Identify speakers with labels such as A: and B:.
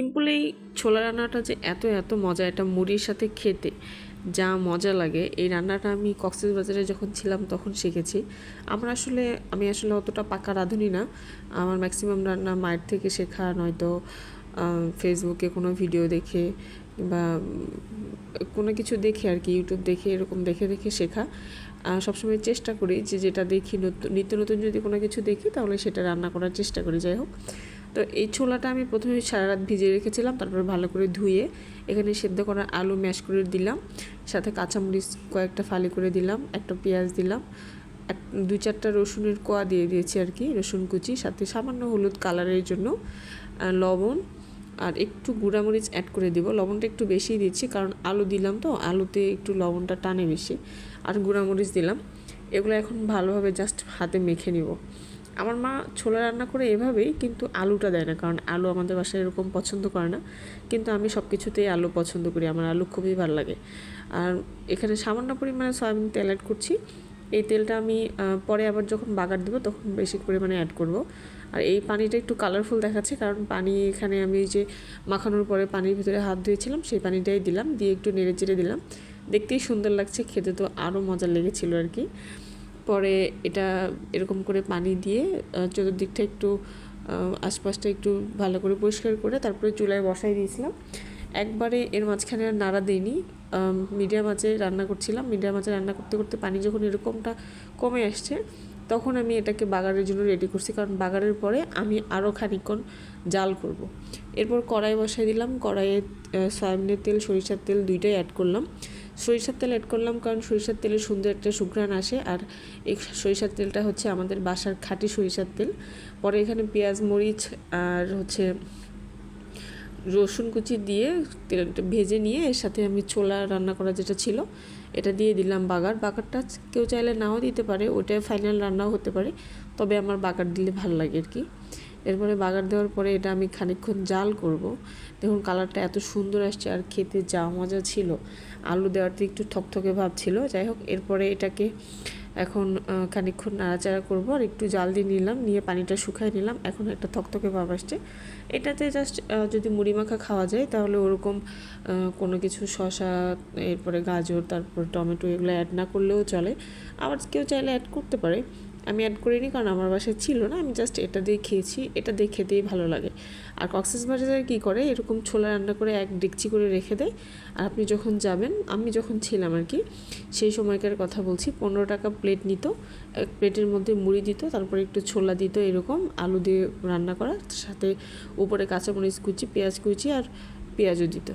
A: Simple এই ছোলা রান্নাটা যে এত এত মজা, এটা মুড়ির সাথে খেতে যা মজা লাগে। এই রান্নাটা আমি কক্সবাজারে যখন ছিলাম তখন শিখেছি। আমরা আসলে, আমি আসলে অতটা পাকা রাঁধুনি না। আমার ম্যাক্সিমাম রান্না মায়ের থেকে শেখা, নয়তো ফেসবুকে কোনো ভিডিও দেখে বা কোনো কিছু দেখে আর কি ইউটিউব দেখে, এরকম দেখে দেখে শেখা। সবসময় চেষ্টা করি যে যেটা দেখি নতুন, নিত্য নতুন যদি কোনো কিছু দেখি তাহলে সেটা রান্না করার চেষ্টা করি। যাই হোক তো এই ছোলাটা আমি প্রথমে সারা রাত ভিজিয়ে রেখেছিলাম, তারপর ভালো করে ধুয়ে এখানে সেদ্ধ করা আলু ম্যাশ করে দিলাম, সাথে কাঁচামরিচ কয়েকটা ফালি করে দিলাম, একটা পেঁয়াজ দিলাম, এক দু চারটা রসুনের কোয়া দিয়ে দিয়েছি আর কি, রসুন কুচি, সাথে সামান্য হলুদ কালারের জন্য লবণ আর একটু গুঁড়ামরিচ অ্যাড করে দিব। লবণটা একটু বেশি দিচ্ছি কারণ আলু দিলাম তো, আলুতে একটু লবণটা টানে বেশি। আর গুঁড়ামরিচ দিলাম, এগুলো এখন ভালোভাবে জাস্ট হাতে মেখে নিব। আমার মা ছোলা রান্না করে এভাবেই, কিন্তু আলুটা দেয় না, কারণ আলু আমাদের বাসায় এরকম পছন্দ করে না। কিন্তু আমি সব কিছুতেই আলু পছন্দ করি, আমার আলু খুবই ভালো লাগে। আর এখানে সামান্য পরিমাণে সয়াবিন তেল অ্যাড করছি। এই তেলটা আমি পরে আবার যখন বাগার দেবো, তখন বেশি পরিমাণে অ্যাড করব। আর এই পানিটা একটু কালারফুল দেখাচ্ছে, কারণ পানি এখানে আমি যে মাখানোর পরে পানির ভিতরে হাত ধুয়েছিলাম, সেই পানিটাই দিলাম, দিয়ে একটু নেড়ে চেড়ে দিলাম। দেখতেই সুন্দর লাগছে, খেতে তো আরও মজা লেগেছিল আর কি। পরে এটা এরকম করে পানি দিয়ে চতুর্দিকটা একটু আশপাশটা একটু ভালো করে পরিষ্কার করে তারপরে চুলায় বসাই দিয়েছিলাম। একবারে এর মাঝখানে আর নাড়া দিইনি। মিডিয়াম আঁচে রান্না করছিলাম। মিডিয়াম আঁচে রান্না করতে করতে পানি যখন এরকমটা কমে আসছে, তখন আমি এটাকে বাগারের জন্য রেডি করছি। কারণ বাগারের পরে আমি আরও খানিকক্ষণ জাল করব। এরপর কড়াই বসাই দিলাম। কড়াইয়ে সয়াবিনের তেল, সরিষার তেল দুইটাই অ্যাড করলাম। সরিষার তেল অ্যাড করলাম কারণ সরিষার তেলে সুন্দর একটা সুঘ্রাণ আসে। আর এই সরিষার তেলটা হচ্ছে আমাদের বাসার খাঁটি সরিষার তেল। পরে এখানে পেঁয়াজ, মরিচ আর হচ্ছে রসুন কুচি দিয়ে তেলটা ভেজে নিয়ে এর সাথে আমি ছোলা রান্না করা যেটা ছিল, এটা দিয়ে দিলাম বাগার। বাগারটা কেউ চাইলে নাও দিতে পারে ওটা ফাইনাল রান্নাও হতে পারে, তবে আমার বাগার দিলে ভালো লাগে আর কি। এরপরে বাগার দেওয়ার পরে এটা আমি খানিকক্ষণ জাল করব। দেখুন কালারটা এত সুন্দর আসছে আর খেতে যা মজা ছিল। আলু দেওয়াতে একটু থকথকে ভাব ছিল। যাই হোক, এরপরে এটাকে এখন খানিকক্ষণ নাড়াচাড়া করব আর একটু জাল দিয়ে নিলাম, নিয়ে পানিটা শুকাই নিলাম। এখন একটা থকথকে ভাব আসছে। এটাতে জাস্ট যদি মুড়ি মাখা খাওয়া যায় তাহলে ওরকম কোনো কিছু শশা এরপরে গাজর, তারপর টমেটো এগুলো অ্যাড না করলেও চলে। আবার কেউ চাইলে অ্যাড করতে পারে। আমি অ্যাড করিনি কারণ আমার বাসায় ছিল না, আমি জাস্ট এটা দিয়ে খেয়েছি, এটা দিয়ে খেতেই ভালো লাগে। আর কক্সেস বাজারে কী করে, এরকম ছোলা রান্না করে এক ডেকচি করে রেখে দেয়, আর আপনি যখন যাবেন, আমি যখন ছিলাম আর কি, সেই সময়কার কথা বলছি, পনেরো টাকা প্লেট নিত, এক প্লেটের মধ্যে মুড়ি দিত, তারপরে একটু ছোলা দিত এরকম, আলু দিয়ে রান্না করা সাথে উপরে কাঁচামরিচ কুচি, পেঁয়াজ কুচি আর পেঁয়াজও দিত।